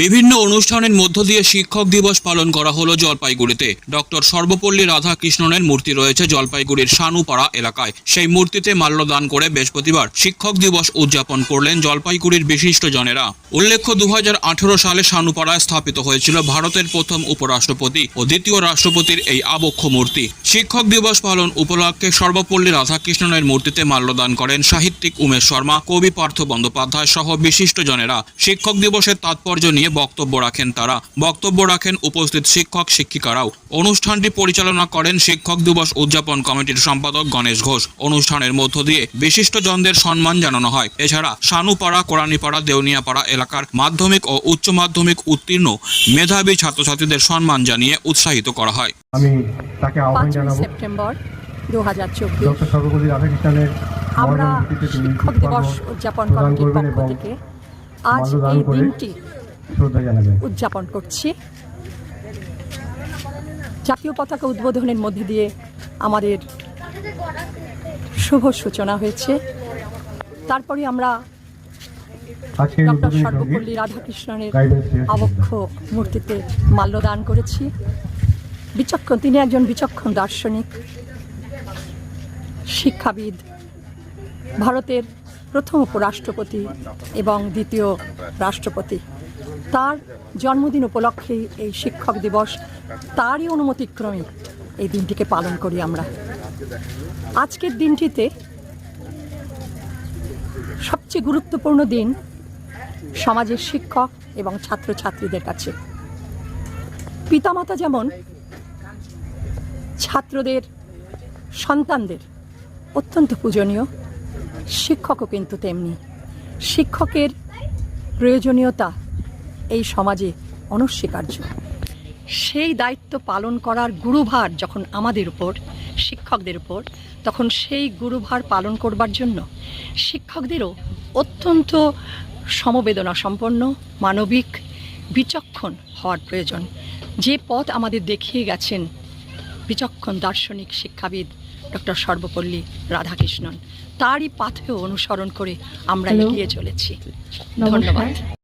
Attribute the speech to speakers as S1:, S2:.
S1: বিভিন্ন অনুষ্ঠানের মধ্য দিয়ে শিক্ষক দিবস পালন করা হলো জলপাইগুড়িতে। ডক্টর সর্বপল্লী রাধাকৃষ্ণনের মূর্তি রয়েছে জলপাইগুড়ির সানুপাড়া এলাকায়। সেই মূর্তিতে মাল্যদান করে বৃহস্পতিবার শিক্ষক দিবস উদযাপন করলেন জলপাইগুড়ির বিশিষ্ট জনেরা উল্লেখ্য দু হাজার আঠেরো সালে সানুপাড়ায় স্থাপিত হয়েছিল ভারতের প্রথম উপরাষ্ট্রপতি ও দ্বিতীয় রাষ্ট্রপতির এই আবক্ষ মূর্তি। শিক্ষক দিবস পালন উপলক্ষে সর্বপল্লী রাধাকৃষ্ণনের মূর্তিতে মাল্যদান করেন সাহিত্যিক উমেশ শর্মা, কবি পার্থ বন্দ্যোপাধ্যায় সহ বিশিষ্ট জনেরা শিক্ষক দিবসের তাৎপর্য নিয়ে বক্তব্য রাখেন তারা। বক্তব্য রাখেন উপস্থিত শিক্ষক শিক্ষিকারাও। অনুষ্ঠানটি পরিচালনা করেন শিক্ষক দিবস উদযাপন কমিটির সম্পাদক গণেশ ঘোষ। অনুষ্ঠানের মধ্য দিয়ে বিশিষ্ট জনদের সম্মান জানানো হয়। এছাড়া সানুপাড়া কোরআনীপাড়া দেউনিয়াপাড়া এলাকার মাধ্যমিক ও উচ্চ মাধ্যমিক উত্তীর্ণ মেধাবী ছাত্রছাত্রীদের সম্মান জানিয়ে উৎসাহিত করা হয়।
S2: আমি তাকে আহ্বান জানাব
S3: সেপ্টেম্বর দু হাজার চব্বিশ
S2: ডক্টর সর্বপল্লী রাধাকৃষ্ণনের
S3: আমরা শিক্ষক দিবস উদযাপন কমিটির পক্ষ
S2: এবং
S3: থেকে আজ এই দিনটি উদযাপন করছি। জাতীয় পতাকা উদ্বোধনের মধ্যে দিয়ে আমাদের শুভ সূচনা হয়েছে। তারপরে আমরা ডক্টর সর্বপল্লী রাধাকৃষ্ণনের আবক্ষ মূর্তিতে মাল্যদান করেছি। বিচক্ষণ তিনি একজন বিচক্ষণ দার্শনিক শিক্ষাবিদ ভারতের প্রথম উপরাষ্ট্রপতি এবং দ্বিতীয় রাষ্ট্রপতি। তার জন্মদিন উপলক্ষেই এই শিক্ষক দিবস, তারই অনুমতিক্রমে এই দিনটিকে পালন করি আমরা। আজকের দিনটিতে সবচেয়ে গুরুত্বপূর্ণ দিন সমাজের শিক্ষক এবং ছাত্রছাত্রীদের কাছে। পিতামাতা যেমন ছাত্রদের, সন্তানদের অত্যন্ত পূজনীয়, শিক্ষকও কিন্তু তেমনি। শিক্ষকের প্রয়োজনীয়তা এই সমাজে অনস্বীকার্য। সেই দায়িত্ব পালন করার গুরুভার যখন আমাদের উপর শিক্ষকদের উপর তখন সেই গুরুভার পালন করবার জন্য শিক্ষকদেরও অত্যন্ত সমবেদনা সম্পন্ন মানবিক বিচক্ষণ হওয়ার প্রয়োজন। যে পথ আমাদের দেখিয়ে গেছেন বিচক্ষণ দার্শনিক শিক্ষাবিদ ডক্টর সর্বপল্লী রাধাকৃষ্ণন তারই পাথেও অনুসরণ করে আমরা এগিয়ে চলেছি। ধন্যবাদ।